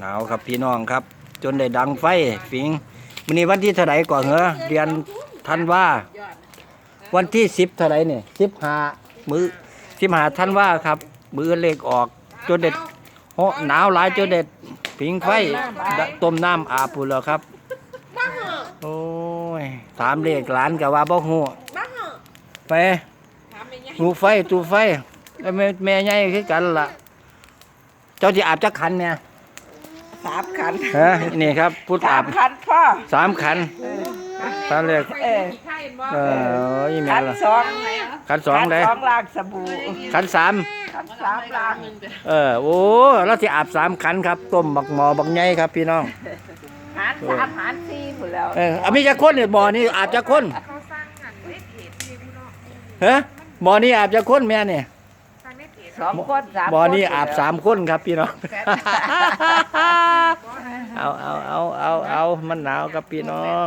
หนาวครับพี่น้องครับ จนได้ดังไฟฟิงวันนี้วันที่เท่าไหร่ก่อนเหรอเดือนธันวาวันที่สิบเท่าไหร่เนี่ยสิบห้ามือสิบห้าธันวาครับ มือเลขออกจนเด็ดโหหนาวหลายจนเด็ดผิงไฟต้มน้ำอาบพูแล้วครับ โอ้ยถามเลขหลานกับว่าบ่ฮู้ไปตูไฟตูไฟแล้วแม่แม่ใหญ่คือกันล่ะ เจ้าที่อาบจักขันเนี่ย สามขันฮะนี่ครับพูดสาอาบมขันพ่อสามขันตามเลขเออเออยี่แม่ขันละสองขันสองเลยขันสองล้างสบู่ขันสามขันสามล้างเออโอ้เราที่อาบสามขันครับต้มบักหมอบักใหญ่ครับพี่น้อง หารสามหารสี่หมดแล้วเอออามีจักคนเนี่ยบ่อนี่อาบจักคนเขาสร้างงานเว็บเพจที่พี่น้องฮะบ่อนี่อาบจักคนแม่เนี่ย สร้างในเพจสองคนสามบ่อนี่คอาบสามคนครับพี่น้อง เอาเอาเอาเอาเอามันหนาวกับพี่น้อง